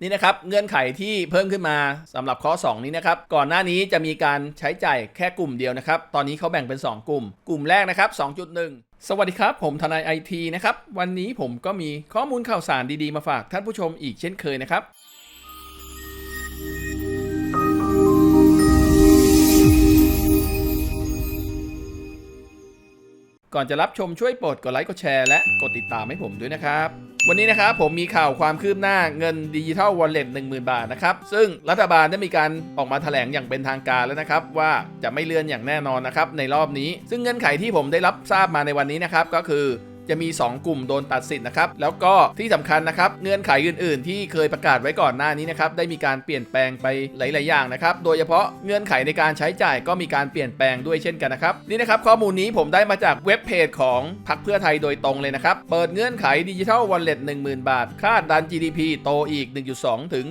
นี่นะครับเงื่อนไขที่เพิ่มขึ้นมาสำหรับข้อ 2 นี้นะครับ ก่อนหน้านี้จะมีการใช้จ่ายแค่กลุ่มเดียวนะครับ ตอนนี้เขาแบ่งเป็น 2 กลุ่ม กลุ่มแรกนะครับ 2.1 สวัสดีครับ ผมทนายไอทีนะครับ วันนี้ผมก็มีข้อมูลข่าวสารดีๆมาฝากท่านผู้ชมอีกเช่นเคยนะครับ ก่อนจะรับชมช่วยโปรดกดไลค์กดแชร์และกดติดตามให้ผมด้วยนะครับวันนี้นะครับผมมีข่าวความคืบหน้าเงินดิจิทัลวอลเล็ต10,000บาทนะครับ ซึ่งรัฐบาลได้มีการออกมาแถลงอย่างเป็นทางการแล้วนะครับ ว่าจะไม่เลื่อนอย่างแน่นอนนะครับในรอบนี้ ซึ่งเงื่อนไขที่ผมได้รับทราบมาในวันนี้นะครับก็คือ จะมี 2 กลุ่มโดนตัดสิทธิ์นะครับ แล้วก็ที่สำคัญนะครับ เงื่อนไขอื่น ๆ ที่เคยประกาศไว้ก่อนหน้านี้นะครับ ได้มีการเปลี่ยนแปลงไปหลาย ๆ อย่างนะครับ โดยเฉพาะเงื่อนไขในการใช้จ่ายก็มีการเปลี่ยนแปลงด้วยเช่นกันนะครับ นี่นะครับข้อมูลนี้ผมได้มาจากเว็บเพจของพรรคเพื่อไทยโดยตรงเลยนะครับ เปิดเงื่อนไขดิจิทัลวอลเล็ต10,000 บาท คาดดัน GDP โตอีก 1.2 ถึง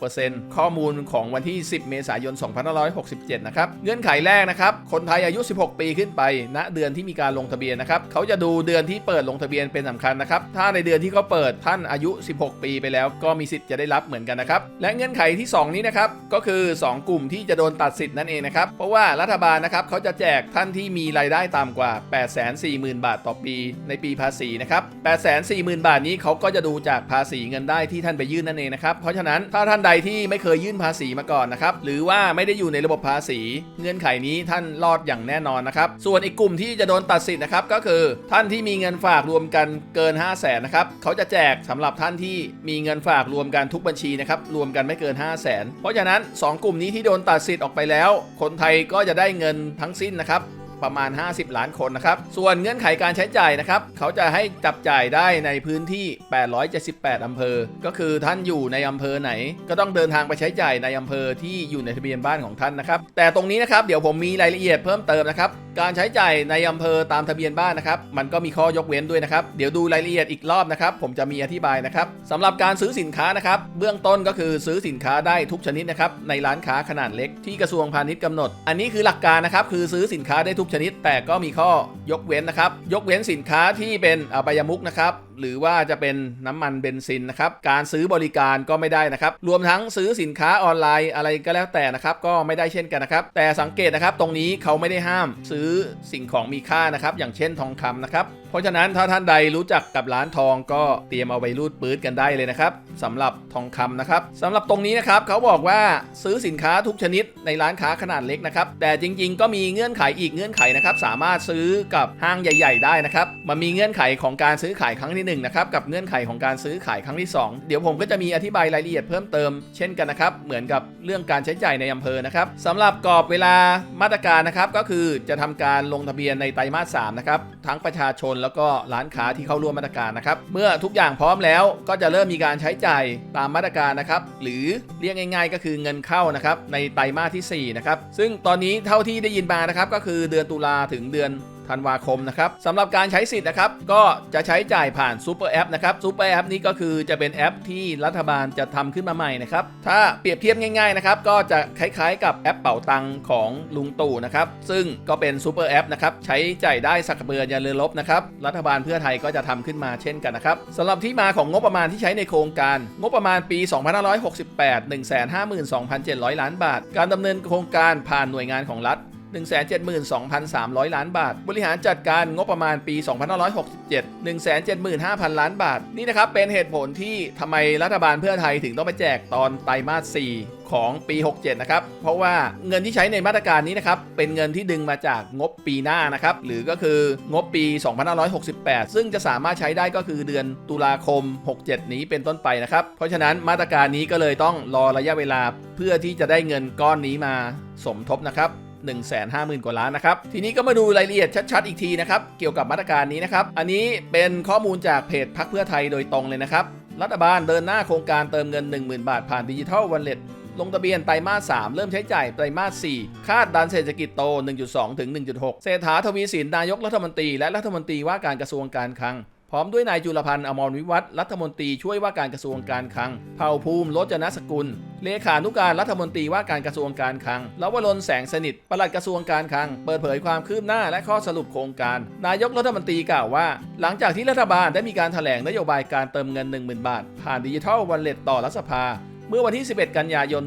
1.6%ข้อมูลของวันที่ 10 เมษายน 2567 นะครับ เงื่อนไขแรกนะครับ คนไทยอายุ 16 ปีขึ้นไปณเดือนที่มีการลงทะเบียนนะครับ เขาจะดูเดือนที่เปิดิดลงทะเบียนเป็นสำคัญนะครับ ถ้าในเดือนที่เขาเปิดท่านอายุ 16 ปีไปแล้วก็มีสิทธิ์จะได้รับเหมือนกันนะครับ และเงื่อนไขที่ 2 นี้นะครับ ก็คือ 2 กลุ่มที่จะโดนตัดสิทธิ์นั่นเองนะครับ เพราะว่ารัฐบาลนะครับเขาจะแจกท่านที่มีรายได้ต่ำกว่า 840,000 บาทต่อปีในปีภาษีนะครับ 840,000 บาทนี้เขาก็จะดูจากภาษีเงินได้ที่ท่านไปยื่นนั่นเองนะครับ เพราะฉะนั้นถ้าท่านใดที่ไม่เคยยื่นภาษีมาก่อนนะครับ หรือว่าไม่ได้อยู่ในระบบภาษี เงื่อนไขนี้ท่านรอดอย่างแน่นอนนะครับ ส่วนอีกกลุ่มที่จะโดนตัดสิทธิ์นะครับก็คือท่านที่มีเงินฝากรวมกันเกิน 5 0 0แสนนะครับเขาจะแจกสำหรับท่านที่มีเงินฝากรวมกันทุกบัญชีนะครับรวมกันไม่เกิน 5 0 0แสนเพราะฉะนั้น 2 กลุ่มนี้ที่โดนตัดสิทธิ์ออกไปแล้ว คนไทยก็จะได้เงินทั้งสิ้นนะครับ ประมาณ 50 ล้านคนนะครับ ส่วนเงื่อนไขการใช้จ่ายนะครับ เขาจะให้จับจ่ายได้ในพื้นที่ 878 อำเภอ ก็คือท่านอยู่ในอำเภอไหน ก็ต้องเดินทางไปใช้จ่ายในอำเภอที่อยู่ในทะเบียนบ้านของท่านนะครับ แต่ตรงนี้นะครับเดี๋ยวผมมีรายละเอียดเพิ่มเติมนะครับ การใช้จ่ายในอำเภอตามทะเบียนบ้านนะครับ มันก็มีข้อยกเว้นด้วยนะครับ เดี๋ยวดูรายละเอียดอีกรอบนะครับ ผมจะมีอธิบายนะครับสำหรับการซื้อสินค้านะครับ เบื้องต้นก็คือซื้อสินค้าได้ทุกชนิดนะครับ ในร้านค้าขนาดเล็กที่กระทรวงพาณิชย์กำหนด อันนี้คือหลักการนะครับ คือซื้อสินค้าได้ทุกชนิด แต่ก็มีข้อยกเว้นนะครับ ยกเว้นสินค้าที่เป็นอบายมุกนะครับ หรือว่าจะเป็นน้ำมันเบนซินนะครับ การซื้อบริการก็ไม่ได้นะครับ รวมทั้งซื้อสินค้าออนไลน์อะไรก็แล้วแต่นะครับ ก็ไม่ได้เช่นกันนะครับ แต่สังเกตนะครับ ตรงนี้เขาไม่ได้ห้ามซื้อสิ่งของมีค่านะครับ อย่างเช่นทองคำนะครับ ราะฉะนั้นถ้าท่านใดรู้จักกับร้านทองก็เตรียมเอาไปรูดปื๊ดกันได้เลยนะครับสำหรับทองคำนะครับสำหรับตรงนี้นะครับเขาบอกว่าซื้อสินค้าทุกชนิดในร้านค้าขนาดเล็กนะครับแต่จริง ๆ ก็มีเงื่อนไขอีกเงื่อนไขนะครับสามารถซื้อกับห้างใหญ่ ๆ ได้นะครับมันมีเงื่อนไขของการซื้อขายครั้งที่หนึ่งนะครับกับเงื่อนไขของการซื้อขายครั้งที่สองเดี๋ยวผมก็จะมีอธิบายรายละเอียดเพิ่มเติมเช่นกันนะครับเหมือนกับเรื่องการใช้จ่ายในอำเภอนะครับสำหรับกรอบเวลามาตรการนะครับก็คือจะทำการลงทะเบียนในไตรมาส3นะครับทั้งประชาชนแล้วก็ร้านค้าที่เข้าร่วมมาตรการนะครับ เมื่อทุกอย่างพร้อมแล้วก็จะเริ่มมีการใช้จ่ายตามมาตรการนะครับ หรือเรียกง่าย ๆ ก็คือเงินเข้านะครับในไตรมาสที่4นะครับซึ่งตอนนี้เท่าที่ได้ยินมานะครับก็คือเดือนตุลาถึงเดือน ธันวาคมนะครับสำหรับการใช้สิทธิ์นะครับ ก็จะใช้จ่ายผ่านซูเปอร์แอปนะครับซูเปอร์แอปนี้ก็คือจะเป็นแอปที่รัฐบาลจะทำขึ้นมาใหม่นะครับถ้าเปรียบเทียบง่ายๆนะครับก็จะคล้ายๆ กับแอปเป๋าตังของลุงตู่นะครับซึ่งก็เป็นซูเปอร์แอปนะครับใช้จ่ายได้สักเบืออย่าเลือลบนะครับรัฐบาลเพื่อไทยก็จะทำขึ้นมาเช่นกันนะครับสำหรับที่มาของงบประมาณที่ใช้ในโครงการ งบประมาณปี 2568 152,700 ล้านบาท การดำเนินโครงการผ่านหน่วยงานของรัฐ 172,300 ล้านบาท บริหารจัดการงบประมาณปี 2567 175,000 ล้านบาท นี่นะครับเป็นเหตุผลที่ทำไมรัฐบาลเพื่อไทยถึงต้องไปแจกตอนไตรมาส 4ของปี 67 นะครับ เพราะว่าเงินที่ใช้ในมาตรการนี้นะครับ เป็นเงินที่ดึงมาจากงบปีหน้านะครับ หรือก็คืองบปี 2568 ซึ่งจะสามารถใช้ได้ก็คือเดือนตุลาคม 67 นี้เป็นต้นไปนะครับ เพราะฉะนั้นมาตรการนี้ก็เลยต้องรอระยะเวลาเพื่อที่จะได้เงินก้อนนี้มาสมทบนะครับ 150,000 กว่าล้านนะครับ ทีนี้ก็มาดูรายละเอียดชัดๆ อีกทีนะครับ เกี่ยวกับมาตรการนี้นะครับ อันนี้เป็นข้อมูลจากเพจพักเพื่อไทยโดยตรงเลยนะครับ รัฐบาลเดินหน้าโครงการเติมเงิน 10,000 บาทผ่านดิจิทัลวอลเล็ตลงทะเบียนไตรมาส 3 เริ่มใช้จ่ายไตรมาส 4 คาดดันเศรษฐกิจโต 1.2 ถึง 1.6 เศรษฐาทวีสิน นายกรัฐมนตรี และรัฐมนตรีว่าการกระทรวงการคลัง พร้อมด้วยนายจุลพันธ์อมรวิวัฒรัฐมนตรีช่วยว่าการกระทรวงการคลัง เผ่าภูมิรจนสกุล เลขานุการรัฐมนตรีว่าการกระทรวงการคลังลวรนแสงสนิทปลัดกระทรวงการคลัง เปิดเผยความคืบหน้าและข้อสรุปโครงการ นายกรัฐมนตรีกล่าวว่า หลังจากที่รัฐบาลได้มีการแถลงนโยบายการเติมเงิน 10,000 บาท ผ่านดิจิทัลวอลเล็ตต่อรัฐสภา เมื่อวันที่ 11 กันยายน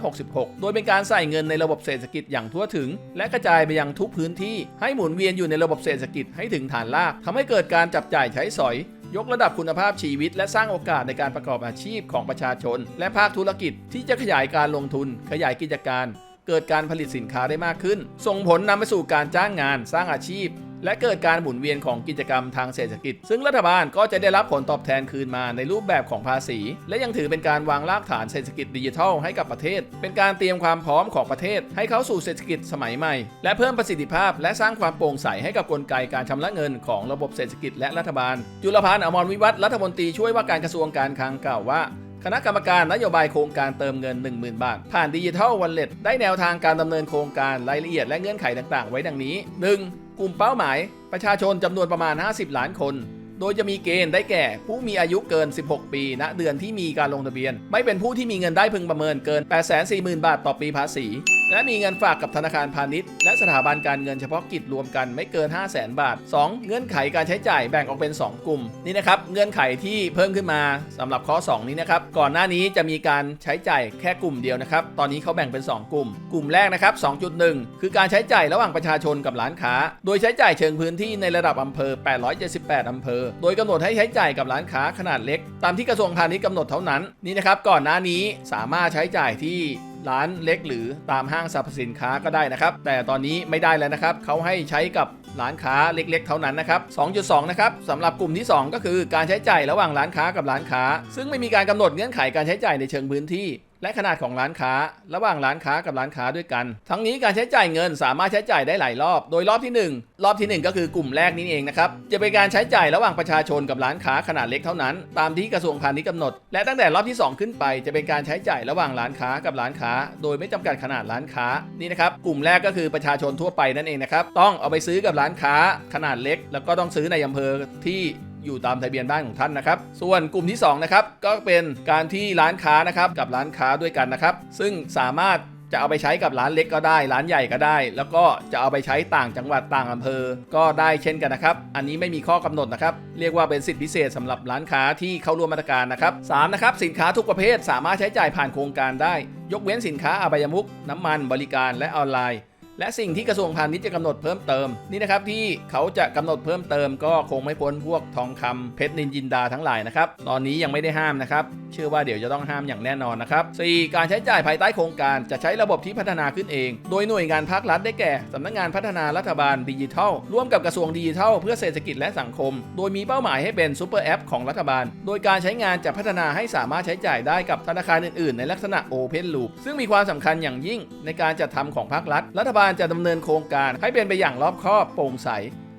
2566 โดยเป็นการใส่เงินในระบบเศรษฐกิจอย่างทั่วถึง และกระจายไปยังทุกพื้นที่ ให้หมุนเวียนอยู่ในระบบเศรษฐกิจให้ถึงฐานรากทำให้เกิดการจับจ่ายใช้สอย ยกระดับคุณภาพชีวิต และสร้างโอกาสในการประกอบอาชีพของประชาชน และภาคธุรกิจที่จะขยายการลงทุน ขยายกิจการ เกิดการผลิตสินค้าได้มากขึ้น ส่งผลนำไปสู่การจ้างงาน สร้างอาชีพ และเกิดการหมุนเวียนของกิจกรรมทางเศรษฐกิจ ซึ่งรัฐบาลก็จะได้รับผลตอบแทนคืนมาในรูปแบบของภาษี และยังถือเป็นการวางรากฐานเศรษฐกิจดิจิทัลให้กับประเทศ เป็นการเตรียมความพร้อมของประเทศ ให้เข้าสู่เศรษฐกิจสมัยใหม่ และเพิ่มประสิทธิภาพ และสร้างความโปร่งใสให้กับกลไกการชำระเงินของระบบเศรษฐกิจและรัฐบาล จุลพันธ์อมรวิวัฒน์รัฐมนตรีช่วยว่าการกระทรวงการคลังกล่าวว่าคณะกรรมการนโยบายโครงการเติมเงิน 10,000 บาท ผ่านดิจิทัลวอลเล็ตได้แนวทางการดำเนินโครงการรายละเอียดและเงื่อนไขต่าง ๆ ไว้ดังนี้ 1. กลุ่มเป้าหมาย ประชาชนจำนวนประมาณ 50 ล้านคน โดยจะมีเกณฑ์ได้แก่ ผู้มีอายุเกิน 16 ปีณเดือนที่มีการลงทะเบียน ไม่เป็นผู้ที่มีเงินได้พึงประเมินเกิน 840,000 บาทต่อปีภาษี และมีเงินฝากกับธนาคารพาณิชย์ และสถาบันการเงินเฉพาะกิจรวมกันไม่เกิน 5 0 0 0 0 0บาท 2. เงื่อนไขการใช้จ่ายแบ่งออกเป็น 2 กลุ่ม นี่นะครับเงื่อนไขที่เพิ่มขึ้นมาสำหรับข้อ 2 นี้นะครับก่อนหน้านี้จะมีการใช้จ่ายแค่กลุ่มเดียวนะครับตอนนี้เขาแบ่งเป็น 2 กลุ่ม กลุ่มแรกนะครับ 2.1 คือการใช้จ่ายระหว่างประชาชนกับร้านค้า โดยใช้จ่ายเชิงพื้นที่ในระดับอำเภอ 878อำเภอ โดยกำหนดให้ใช้จ่ายกับร้านค้าขนาดเล็ก ตามที่กระทรวงพาณิชย์กำหนดเท่านั้นนี่นะครับก่อนหน้านี้สามารถใช้จ่ายที่ ร้านเล็กหรือตามห้างสรรพสินค้าก็ได้นะครับ แต่ตอนนี้ไม่ได้แล้วนะครับเขาให้ใช้กับร้านค้าเล็ก ๆ เท่านั้นนะครับ 2.2 นะครับสำหรับกลุ่มที่ 2 ก็คือการใช้จ่ายระหว่างร้านค้ากับร้านค้า ซึ่งไม่มีการกำหนดเงื่อนไขการใช้จ่ายในเชิงพื้นที่ และขนาดของร้านค้า ระหว่างร้านค้ากับร้านค้าด้วยกัน ทั้งนี้การใช้จ่ายเงินสามารถใช้จ่ายได้หลายรอบ โดยรอบที่ 1 รอบทีหนึ่1 ก็คือกลุ่มแรกนี้เองนะครับ จะเป็นการใช้จ่ายระหว่างประชาชนกับร้านค้าขนาดเล็กเท่านั้น ตามที่กระทรวงพาณิชย์กำหนด และตั้งแต่รอบที่ 2 ขึ้นไป จะเป็นการใช้จ่ายระหว่างร้านค้ากับร้านค้า โดยไม่จำกัดขนาดร้านค้า นี่นะครับ กลุ่มแรกก็คือประชาชนทั่วไปนั่นเองนะครับ ต้องเอาไปซื้อกับร้านค้าขนาดเล็ก แล้วก็ต้องซื้อในอำเภอที่ อยู่ตามทะเบียนบ้านของท่านนะครับ ส่วนกลุ่มที่สองนะครับก็เป็นการที่ร้านค้านะครับกับร้านค้าด้วยกันนะครับ ซึ่งสามารถจะเอาไปใช้กับร้านเล็กก็ได้ ร้านใหญ่ก็ได้ แล้วก็จะเอาไปใช้ต่างจังหวัดต่างอำเภอ ก็ได้เช่นกันนะครับ อันนี้ไม่มีข้อกำหนดนะครับ เรียกว่าเป็นสิทธิพิเศษสำหรับร้านค้าที่เข้าร่วมมาตรการนะครับสามนะครับสินค้าทุกประเภทสามารถใช้จ่ายผ่านโครงการได้ ยกเว้นสินค้าอบายมุก น้ำมันบริการและออนไลน์ และสิ่งที่กระทรวงพาณิชย์จะกำหนดเพิ่มเติมนี่นะครับที่เขาจะกำหนดเพิ่มเติมก็คงไม่พ้นพวกทองคำเพชรนินจินดาทั้งหลายนะครับตอนนี้ยังไม่ได้ห้ามนะครับเชื่อว่าเดี๋ยวจะต้องห้ามอย่างแน่นอนนะครับ 4. การใช้จ่ายภายใต้โครงการจะใช้ระบบที่พัฒนาขึ้นเอง โดยหน่วยงานภาครัฐได้แก่สำนักงานพัฒนารัฐบาลดิจิทัล ร่วมกับกระทรวงดิจิทัล เพื่อเศรษฐกิจและสังคม โดยมีเป้าหมายให้เป็นซูเปอร์แอปของรัฐบาล โดยการใช้งานจะพัฒนาให้สามารถใช้จ่ายได้กับธนาคารอื่นๆ ในลักษณะ Open Loop ซึ่งมีความสำคัญอย่างยิ่งในการจัดทำของภาครัฐ รัฐบาลจะดำเนินโครงการให้เป็นไปอย่างรอบคอบโปร่งใส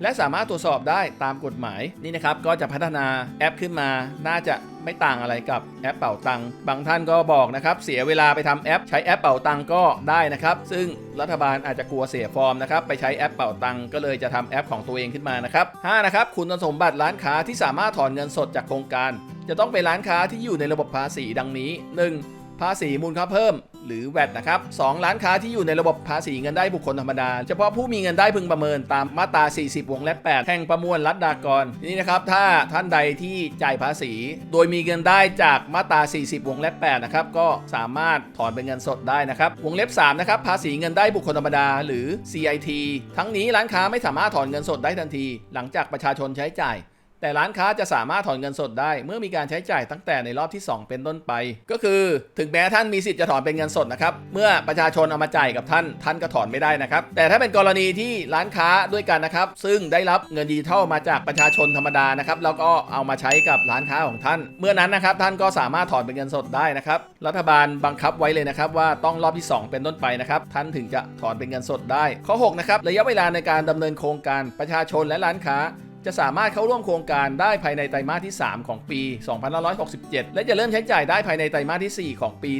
และสามารถตรวจสอบได้ตามกฎหมายนี่นะครับก็จะพัฒนาแอปขึ้นมา น่าจะไม่ต่างอะไรกับแอปเป่าตังค์บางท่านก็บอกนะครับ เสียเวลาไปทำแอป ใช้แอปเป่าตังค์ก็ได้นะครับ ซึ่งรัฐบาลอาจจะกลัวเสียฟอร์มนะครับ ไปใช้แอปเป่าตังค์ก็เลยจะทำแอปของตัวเองขึ้นมานะครับ5นะครับ คุณสมบัติร้านค้าที่สามารถถอนเงินสดจากโครงการ จะต้องเป็นร้านค้าที่อยู่ในระบบภาษีดังนี้ 1. ภาษีมูลค่าเพิ่ม หรือ VAT นะครับ 2 ร้านค้าที่อยู่ในระบบภาษีเงินได้บุคคลธรรมดา เฉพาะผู้มีเงินได้พึงประเมินตามมาตรา 40 วงเล็บ 8 แห่งประมวลรัฐดากรนี่นะครับถ้าท่านใดที่จ่ายภาษี โดยมีเงินได้จากมาตรา 40 วงเล็บ 8 นะครับก็สามารถถอนเป็นเงินสดได้นะครับวงเล็บ 3 นะครับภาษีเงินได้บุคคลธรรมดาหรือ CIT ทั้งนี้ร้านค้าไม่สามารถถอนเงินสดได้ทันที หลังจากประชาชนใช้จ่าย แต่ร้านค้าจะสามารถถอนเงินสดได้ เมื่อมีการใช้จ่ายตั้งแต่ในรอบที่ 2 เป็นต้นไป ก็คือถึงแม้ท่านมีสิทธิ์จะถอนเป็นเงินสดนะครับเมื่อประชาชนเอามาจ่ายกับท่าน ท่านก็ถอนไม่ได้นะครับแต่ถ้าเป็นกรณีที่ร้านค้าด้วยกันนะครับซึ่งได้รับเงินดิจิทัลมาจากประชาชนธรรมดานะครับแล้วก็เอามาใช้กับร้านค้าของท่าน เมื่อนั้นนะครับท่านก็สามารถถอนเป็นเงินสดได้นะครับรัฐบาลบังคับไว้เลยนะครับว่าต้องรอบที่ 2 เป็นต้นไปนะครับท่านถึงจะถอนเป็นเงินสดได้ ข้อ6นะครับระยะเวลาในการดำเนินโครงการประชาชนและร้านค้า จะสามารถเข้าร่วมโครงการได้ภายในไตรมาสที่ 3 ของปี 2567 และจะเริ่มใช้จ่ายได้ภายในไตรมาสที่ 4 ของปี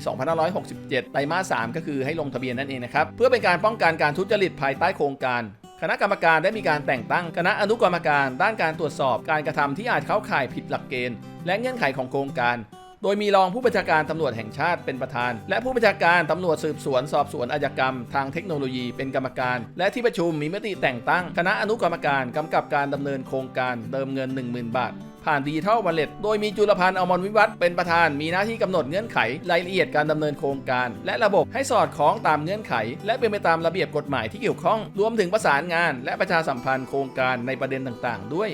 2567 ไตรมาส 3 ก็คือให้ลงทะเบียนนั่นเองนะครับ เพื่อเป็นการป้องกันการทุจริตภายใต้โครงการคณะกรรมการได้มีการแต่งตั้งคณะอนุกรรมการ ด้านการตรวจสอบการกระทำที่อาจเข้าข่ายผิดหลักเกณฑ์ และเงื่อนไขของโครงการ โดยมีรองผู้บัญชาการตำรวจแห่งชาติเป็นประธาน และผู้บัญชาการตำรวจสืบสวนสอบสวนอาชญากรรม ทางเทคโนโลยีเป็นกรรมการ และที่ประชุมมีมติแต่งตั้งคณะอนุกรรมการกำกับการดำเนินโครงการเติมเงิน 10,000 บาทผ่านดิจิทัลวอลเล็ตโดยมีจุลพันธ์อมรวิวัฒน์เป็นประธาน มีหน้าที่กำหนดเงื่อนไข รายละเอียดการดำเนินโครงการ และระบบให้สอดคล้องตามเงื่อนไข และเป็นไปตามระเบียบกฎหมายที่เกี่ยวข้อง รวมถึงประสานงาน และประชาสัมพันธ์โครงการในประเด็นต่างๆ ด้วย